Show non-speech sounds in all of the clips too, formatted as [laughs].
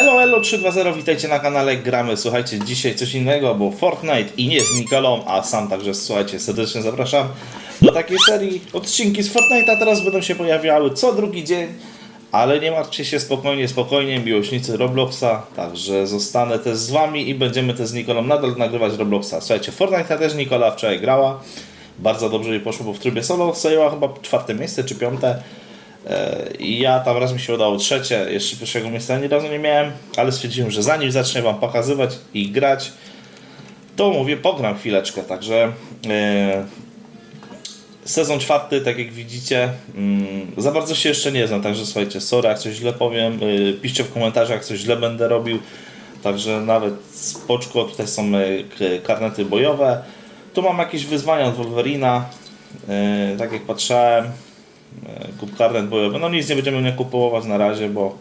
Elo, elo 320, witajcie na kanale Gramy. Słuchajcie, dzisiaj coś innego, bo Fortnite i nie z Nikolą, a sam także, słuchajcie, serdecznie zapraszam do takiej serii. Odcinki z Fortnite'a teraz będą się pojawiały co drugi dzień, ale nie martwcie się spokojnie, spokojnie, miłośnicy Robloxa, także zostanę też z wami i będziemy też z Nikolą nadal nagrywać Robloxa. Słuchajcie, Fortnite'a też Nikola wczoraj grała, bardzo dobrze jej poszło, bo w trybie solo zajęła chyba czwarte miejsce czy piąte. E, I ja tam raz mi się udało trzecie, jeszcze pierwszego miejsca ani razu nie miałem, ale stwierdziłem, że zanim zacznę Wam pokazywać i grać, to mówię, pogram chwileczkę, także e, sezon czwarty, tak jak widzicie, mm, za bardzo się jeszcze nie znam, także słuchajcie, sorry, jak coś źle powiem, e, piszcie w komentarzach, jak coś źle będę robił, także nawet spoczko, tutaj są karnety bojowe, tu mam jakieś wyzwania od Wolverina, e, tak jak patrzałem, e, kup karnet bojowy. No nic nie będziemy nie kupować na razie, bo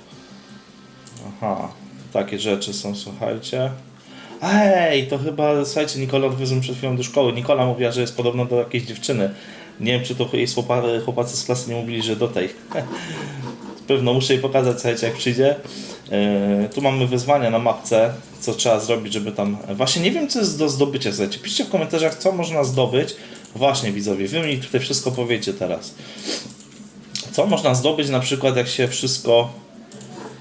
aha, takie rzeczy są, słuchajcie. Ej, to chyba, słuchajcie, Nikola odwiozłem przed chwilą do szkoły. Nikola mówiła, że jest podobna do jakiejś dziewczyny. Nie wiem, czy to jej chłopa- chłopacy z klasy nie mówili, że do tej. [laughs] Pewno muszę jej pokazać, słuchajcie, jak przyjdzie. E, tu mamy wyzwania na mapce, co trzeba zrobić, żeby tam... Właśnie nie wiem, co jest do zdobycia, słuchajcie. Piszcie w komentarzach, co można zdobyć. Właśnie, widzowie, wy mi tutaj wszystko powiecie teraz. Co można zdobyć na przykład jak się wszystko...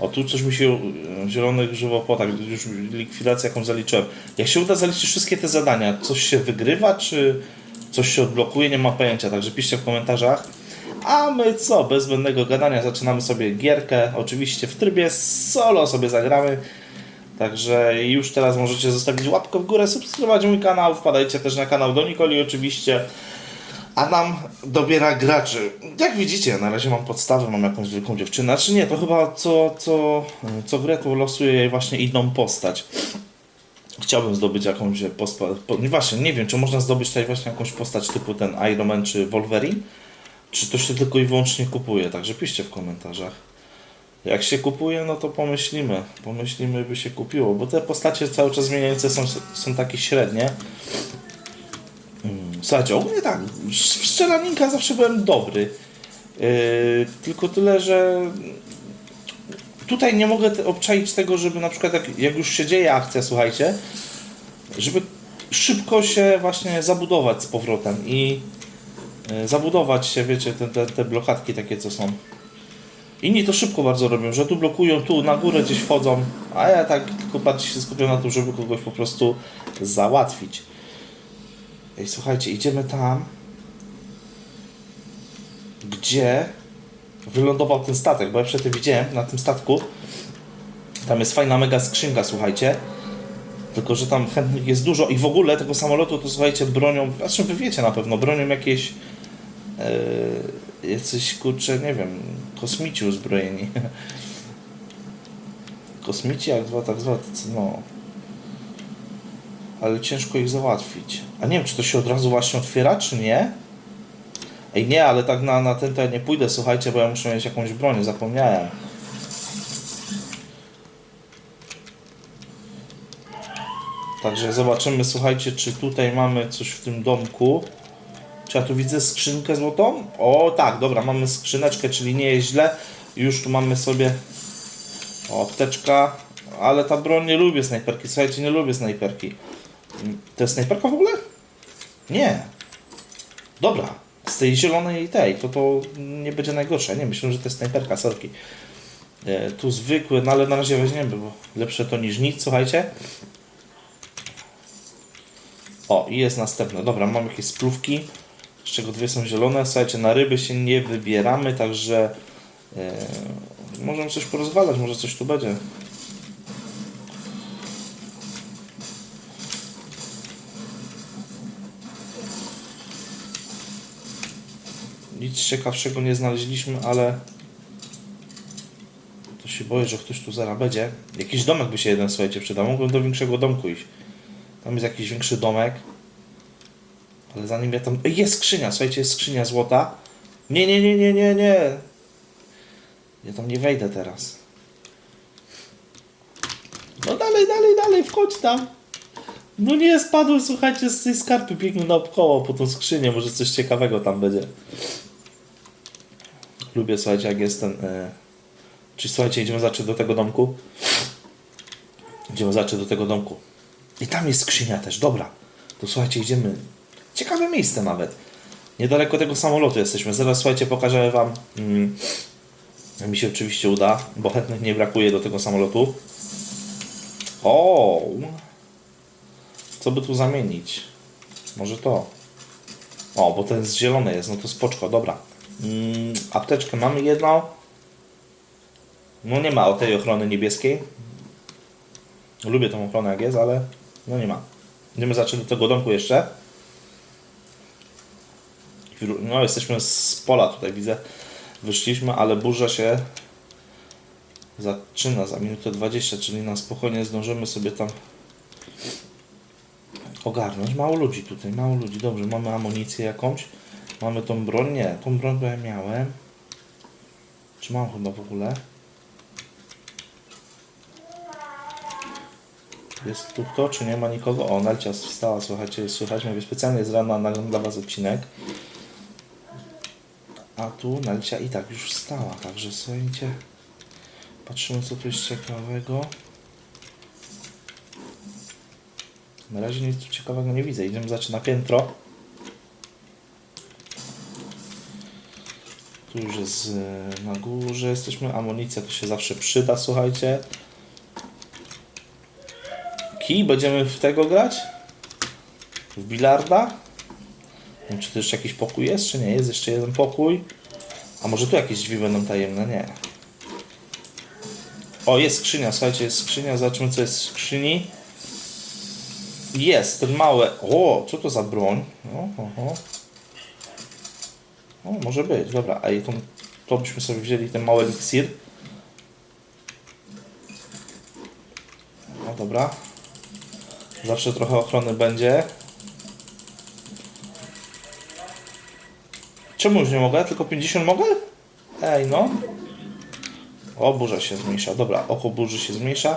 O, tu coś mi się e, zielonych żywopłotach, już likwidację jaką zaliczyłem. Jak się uda zaliczyć wszystkie te zadania, coś się wygrywa, czy coś się odblokuje, nie ma pojęcia, także piszcie w komentarzach. A my co, bez zbędnego gadania zaczynamy sobie gierkę, oczywiście w trybie solo sobie zagramy. Także już teraz możecie zostawić łapkę w górę, subskrybować mój kanał, wpadajcie też na kanał do Nikoli oczywiście. A nam dobiera graczy. Jak widzicie, na razie mam podstawę, mam jakąś wielką dziewczynę. Znaczy nie, to chyba co, co, co grę to jej właśnie inną postać. Chciałbym zdobyć jakąś postać. Po, nie, właśnie, nie wiem, czy można zdobyć tutaj właśnie jakąś postać typu ten Iron Man czy Wolverine, czy to się tylko i wyłącznie kupuje. Także piszcie w komentarzach. Jak się kupuje, no to pomyślimy. Pomyślimy, by się kupiło, bo te postacie cały czas zmieniające są, są takie średnie. Słuchajcie, ogólnie tak, w strzelaninka zawsze byłem dobry. Yy, tylko tyle, że tutaj nie mogę obczaić tego, żeby na przykład jak, jak już się dzieje akcja, słuchajcie, żeby szybko się właśnie zabudować z powrotem i yy, zabudować się, wiecie, te, te, te blokadki takie, co są. Inni to szybko bardzo robią, że tu blokują, tu na górę gdzieś wchodzą, a ja tak tylko bardziej się skupiam na tym, żeby kogoś po prostu załatwić. Ej, słuchajcie, idziemy tam, gdzie wylądował ten statek, bo ja przedtem widziałem na tym statku, tam jest fajna mega skrzynka, słuchajcie, tylko, że tam chętnych jest dużo i w ogóle tego samolotu to słuchajcie bronią, znaczy wy wiecie na pewno, bronią jakieś yy, jacyś kurcze, nie wiem, kosmici uzbrojeni. [laughs] Kosmici jak dwa, tak zwa, no, ale ciężko ich załatwić. A nie wiem, czy to się od razu właśnie otwiera, czy nie? Ej, nie, ale tak na, na ten to ja nie pójdę, słuchajcie, bo ja muszę mieć jakąś broń, zapomniałem. Także zobaczymy, słuchajcie, czy tutaj mamy coś w tym domku. Czy ja tu widzę skrzynkę złotą? O, tak, dobra, mamy skrzyneczkę, czyli nie jest źle. Już tu mamy sobie o, apteczka, ale ta broń nie lubię snajperki. Słuchajcie, nie lubię snajperki. To jest snajperka w ogóle? Nie. Dobra, z tej zielonej tej, to to nie będzie najgorsze. Nie, myślę, że to jest snajperka, sorki. E, tu zwykły, no ale na razie weźmiemy, bo lepsze to niż nic, słuchajcie. O, i jest następne. Dobra, mam jakieś splówki, z czego dwie są zielone. Słuchajcie, na ryby się nie wybieramy, także e, możemy coś porozwalać, może coś tu będzie. Nic ciekawszego nie znaleźliśmy, ale to się boję, że ktoś tu zaraz będzie. Jakiś domek by się jeden, słuchajcie, przydał. Mógłbym do większego domku iść. Tam jest jakiś większy domek. Ale zanim ja tam... Jest skrzynia, słuchajcie, jest skrzynia złota. Nie, nie, nie, nie, nie, nie. Ja tam nie wejdę teraz. No dalej, dalej, dalej, wchodź tam. No nie, spadłem, słuchajcie, z tej skarpy, biegnę naokoło po tą skrzynię, może coś ciekawego tam będzie. Lubię, słuchajcie, jak jest ten... E... Czy słuchajcie, idziemy zacząć do tego domku. Idziemy zacząć do tego domku. I tam jest skrzynia też, dobra. To słuchajcie, idziemy. Ciekawe miejsce nawet. Niedaleko tego samolotu jesteśmy. Zaraz słuchajcie, pokażę wam. Mm, mi się oczywiście uda, bo chętnych nie brakuje do tego samolotu. O! Co by tu zamienić? Może to. O, bo ten z zielony jest, no to spoczko, dobra. Mm, apteczkę mamy jedną. No nie ma o tej ochrony niebieskiej. Lubię tą ochronę jak jest, ale no nie ma. Będziemy zacząć do tego domku jeszcze. No jesteśmy z pola tutaj widzę. Wyszliśmy, ale burza się zaczyna za minutę 20, czyli na spokojnie zdążymy sobie tam ogarnąć. Mało ludzi tutaj, mało ludzi. Dobrze, mamy amunicję jakąś. Mamy tą broń? Nie, tą broń to ja miałem. Czy mam chyba w ogóle? Jest tu kto, czy nie ma nikogo? O, Nelcia wstała, słuchajcie, słychać, mówię, specjalnie z rana nagram dla Was odcinek. A tu Nelcia i tak już wstała, także słuchajcie, patrzymy co tu jest ciekawego. Na razie nic tu ciekawego nie widzę, idziemy zacząć na piętro. Tu już jest na górze, jesteśmy, amunicja to się zawsze przyda, słuchajcie. Kij, będziemy w tego grać? W bilarda? Wiem, czy to jeszcze jakiś pokój jest, czy nie? Jest jeszcze jeden pokój. A może tu jakieś drzwi będą tajemne? Nie. O, jest skrzynia, słuchajcie, jest skrzynia. Zobaczmy, co jest w skrzyni. Jest, ten mały. O, co to za broń? O, o, o. o może być, dobra. I to, to byśmy sobie wzięli ten mały eliksir. No dobra. Zawsze trochę ochrony będzie. Czemu już nie mogę? Tylko 50 mogę? Ej, no. O, burza się zmniejsza. Dobra, oko burzy się zmniejsza.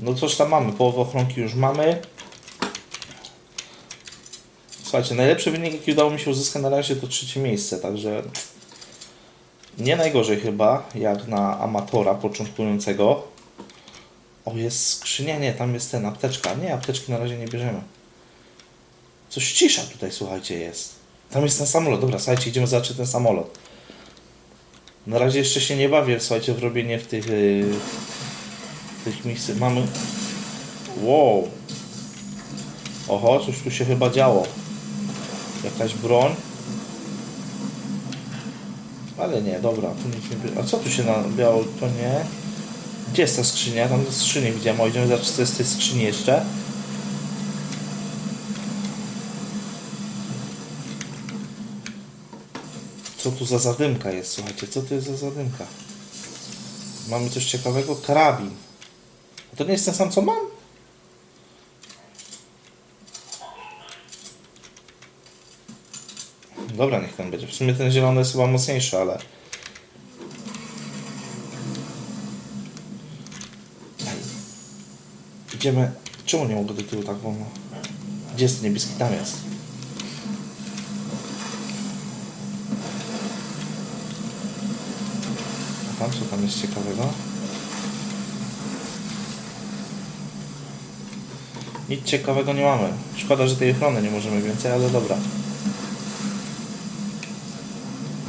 No coś tam mamy. Połowę ochronki już mamy. Słuchajcie, najlepszy wynik, jaki udało mi się uzyskać na razie, to trzecie miejsce. Także nie najgorzej chyba, jak na amatora początkującego. O, jest skrzynia, nie, tam jest ten, apteczka. Nie, apteczki na razie nie bierzemy. Coś cisza tutaj, słuchajcie, jest. Tam jest ten samolot. Dobra, słuchajcie, idziemy zobaczyć ten samolot. Na razie jeszcze się nie bawię, słuchajcie, w robienie w tych, yy, w tych misji. Mamy... Wow. Oho, coś tu się chyba działo. Jakaś broń. Ale nie, dobra, tu nic nie... A co tu się na biało? To nie. Gdzie jest ta skrzynia? Tam skrzynię widziałem. O, idziemy zobaczyć, co jest w tej skrzyni jeszcze. Co tu za zadymka jest? Słuchajcie, co to jest za zadymka? Mamy coś ciekawego? Karabin. A to nie jest ten sam, co mam? Dobra, niech ten będzie. W sumie ten zielony jest chyba mocniejszy, ale... Idziemy... Czemu nie mogę do tyłu tak wolno? Gdzie jest niebieski? Tam jest. A tam co tam jest ciekawego? Nic ciekawego nie mamy. Szkoda, że tej ochrony nie możemy więcej, ale dobra.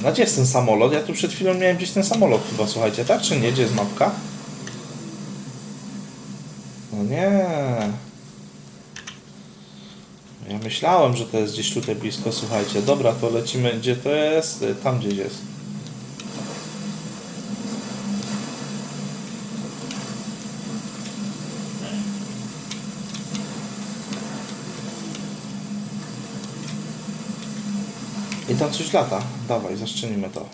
No gdzie jest ten samolot? Ja tu przed chwilą miałem gdzieś ten samolot chyba, słuchajcie, tak czy nie? Gdzie jest mapka? No nie. Ja myślałem, że to jest gdzieś tutaj blisko, słuchajcie. Dobra, to lecimy, gdzie to jest? Tam gdzieś jest. I tam coś lata. Dawaj, zaszczelnimy to.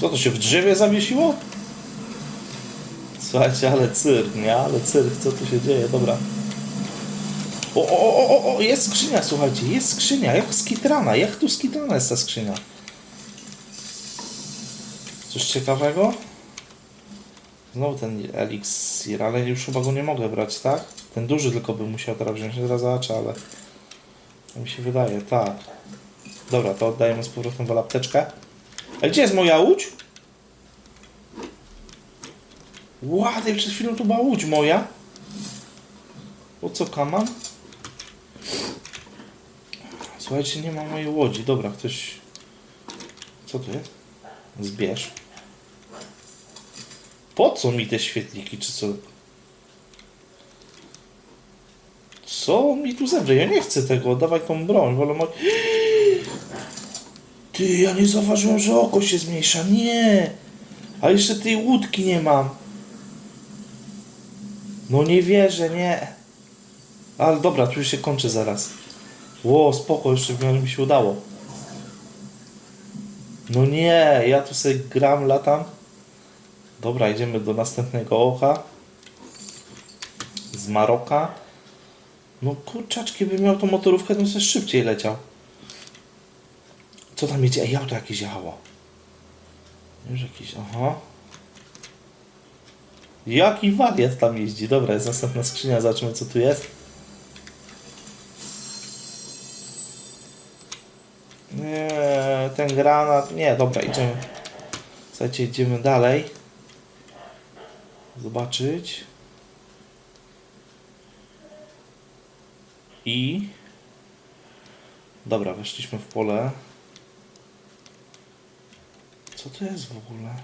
Co to się w drzewie zawiesiło? Słuchajcie, ale cyrk, nie? Ale cyrk, co tu się dzieje? Dobra. O, o, o, o, jest skrzynia, słuchajcie, jest skrzynia, jak skitrana, jak tu skitrana jest ta skrzynia? Coś ciekawego? Znowu ten eliksir, ale już chyba go nie mogę brać, tak? Ten duży tylko bym musiał teraz wziąć, zaraz zobaczę, ale... mi się wydaje, tak. Dobra, to oddajemy z powrotem w apteczkę. A gdzie jest moja łódź? Ładnie, przed chwilą to była łódź moja. Po co kaman? Słuchajcie, nie ma mojej łodzi. Dobra, ktoś... Co to jest? Zbierz. Po co mi te świetliki, czy co? Co mi tu zebrze? Ja nie chcę tego, dawaj tą broń, wolę mo... Ty, ja nie zauważyłem, że oko się zmniejsza, nie! A jeszcze tej łódki nie mam. No nie wierzę, nie. Ale dobra, tu już się kończy zaraz. Ło, spoko, jeszcze mi się udało. No nie, ja tu sobie gram, latam. Dobra, idziemy do następnego oka. Z Maroka. No kurczaczki, by miał tą motorówkę, to bym sobie szybciej leciał. Co tam jedzie? Ej, auto jakieś jechało. Już jakiś, aha. Jaki wariat tam jeździ? Dobra, jest następna skrzynia, zobaczymy co tu jest. Nie, ten granat. Nie, dobra, idziemy. Słuchajcie, idziemy dalej. Zobaczyć. I. Dobra, weszliśmy w pole. Co to jest w ogóle?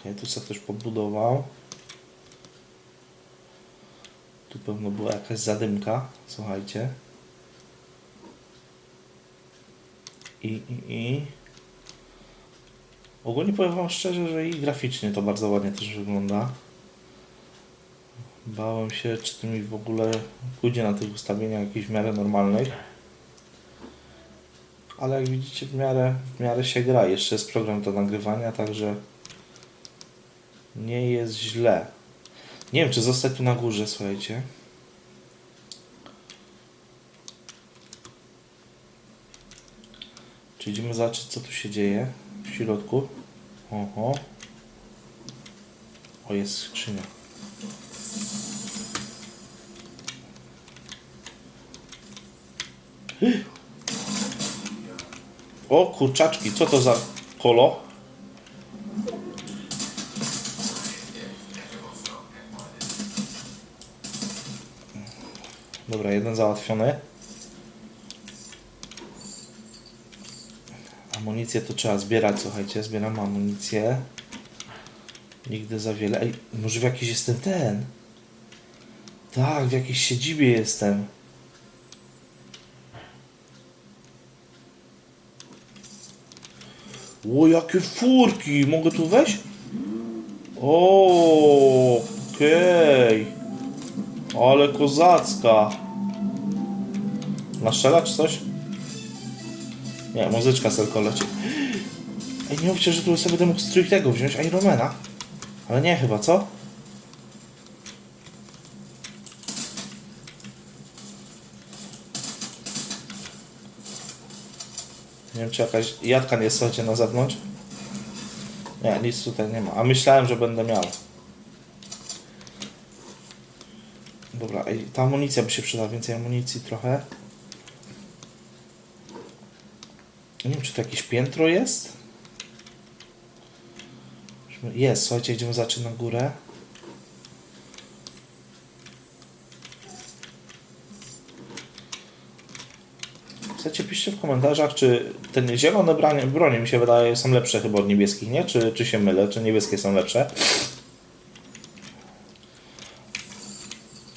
Okay, tu sobie ktoś pobudował. Tu pewno była jakaś zadymka, słuchajcie. I, i, i. Ogólnie powiem Wam szczerze, że i graficznie to bardzo ładnie też wygląda. Bałem się, czy to mi w ogóle pójdzie na tych ustawieniach jakichś w miarę normalnych. Ale jak widzicie, w miarę, w miarę się gra. Jeszcze jest program do nagrywania, także nie jest źle. Nie wiem, czy zostać tu na górze, słuchajcie. Czy idziemy zobaczyć, co tu się dzieje w środku? Oho. O, jest skrzynia. O kurczaczki, co to za kolo? Dobra, jeden załatwiony. Amunicję to trzeba zbierać, słuchajcie, zbieram amunicję. Nigdy za wiele. Ej, może w jakiś jestem ten? Tak, w jakiejś siedzibie jestem. O, jakie furki! Mogę tu wejść? O, okej. Ale kozacka. Naszczela czy coś? Nie, muzyczka tylko leci. Ej, nie mówcie, że tu sobie będę mógł strój tego wziąć, Ironmana. Ale nie chyba, co? Nie wiem, czy jakaś jadka nie słuchajcie, na zewnątrz. Nie, nic tutaj nie ma. A myślałem, że będę miał. Dobra, ej, ta amunicja by się przydała, więcej amunicji trochę. Nie wiem, czy to jakieś piętro jest? Jest, słuchajcie, idziemy zacząć na górę. Chcecie, piszcie w komentarzach, czy te zielone bronie mi się wydaje są lepsze chyba od niebieskich, nie? Czy, czy się mylę, czy niebieskie są lepsze?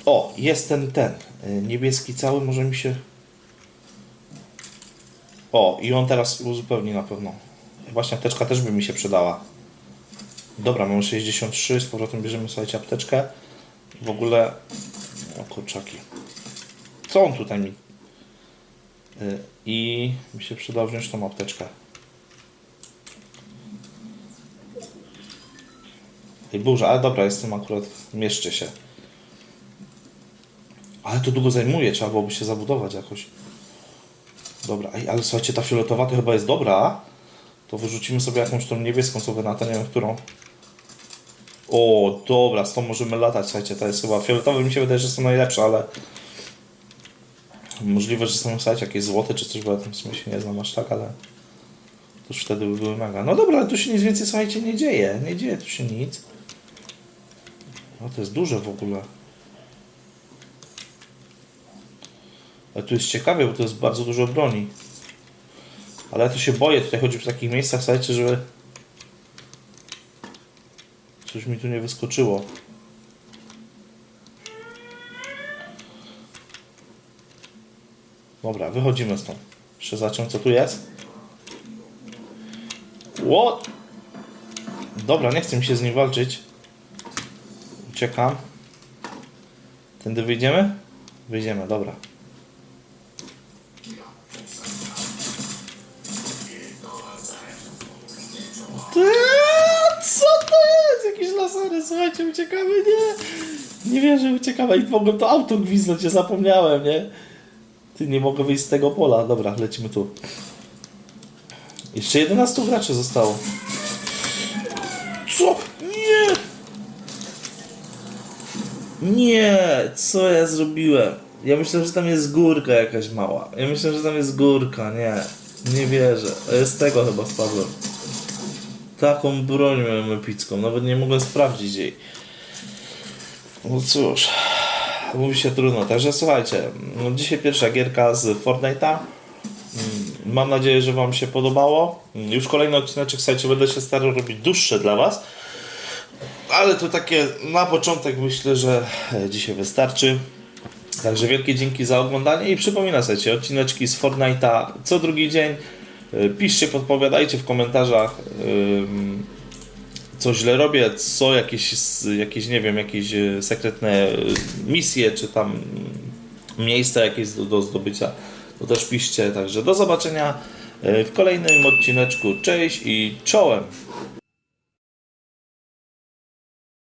O, jest ten, ten. y, Niebieski cały, może mi się... O, i on teraz uzupełni na pewno. Właśnie apteczka też by mi się przydała. Dobra, mamy 63, z powrotem bierzemy, słuchajcie, apteczkę. W ogóle... O, kurczaki. Co on tutaj mi... Y, I mi się przyda wziąć tą apteczkę. Ej, burza, ale dobra, jestem akurat, mieszczę się. Ale to długo zajmuje, trzeba byłoby się zabudować jakoś. Dobra, ale słuchajcie, ta fioletowa to chyba jest dobra. To wyrzucimy sobie jakąś tą niebieską, co wy na to, nie wiem którą. O, dobra, z tą możemy latać, słuchajcie, to jest chyba fioletowe, mi się wydaje, że są najlepsze, ale możliwe, że są, słuchajcie, jakieś złote czy coś, bo ja tam w sumie się nie znam aż tak, ale to już wtedy by były mega. No dobra, ale tu się nic więcej, słuchajcie, nie dzieje, nie dzieje tu się nic. No to jest duże w ogóle. Ale tu jest ciekawie, bo to jest bardzo dużo broni. Ale ja to się boję tutaj chodzić w takich miejscach, słuchajcie, żeby coś mi tu nie wyskoczyło. Dobra, wychodzimy stąd. Jeszcze zobaczymy co tu jest. What? Dobra, nie chcę mi się z nim walczyć. Uciekam. Tędy wyjdziemy? Wyjdziemy, dobra. Słuchajcie, uciekamy, nie? Nie wierzę, uciekamy i mogę to auto gwizdnąć, ja zapomniałem, nie? Ty, nie mogę wyjść z tego pola. Dobra, lecimy tu. Jeszcze 11 graczy zostało. Co? Nie! Nie! Co ja zrobiłem? Ja myślę, że tam jest górka jakaś mała. Ja myślę, że tam jest górka, nie. Nie wierzę. Z tego chyba spadłem. Taką broń miałem epicką, nawet nie mogłem sprawdzić jej. No cóż, mówi się trudno. Także słuchajcie, no dzisiaj pierwsza gierka z Fortnite'a. Mm, Mam nadzieję, że Wam się podobało. Mm, Już kolejny odcineczek, słuchajcie, będę się starał robić dłuższe dla Was. Ale to takie na początek myślę, że e, dzisiaj wystarczy. Także wielkie dzięki za oglądanie i przypominam sobie, odcineczki z Fortnite'a co drugi dzień. E, Piszcie, podpowiadajcie w komentarzach, co źle robię, co jakieś, jakieś nie wiem, jakieś e, sekretne e, misje, czy tam mm, miejsca jakieś do, do zdobycia, to też piszcie. Także do zobaczenia w kolejnym odcineczku. Cześć i czołem!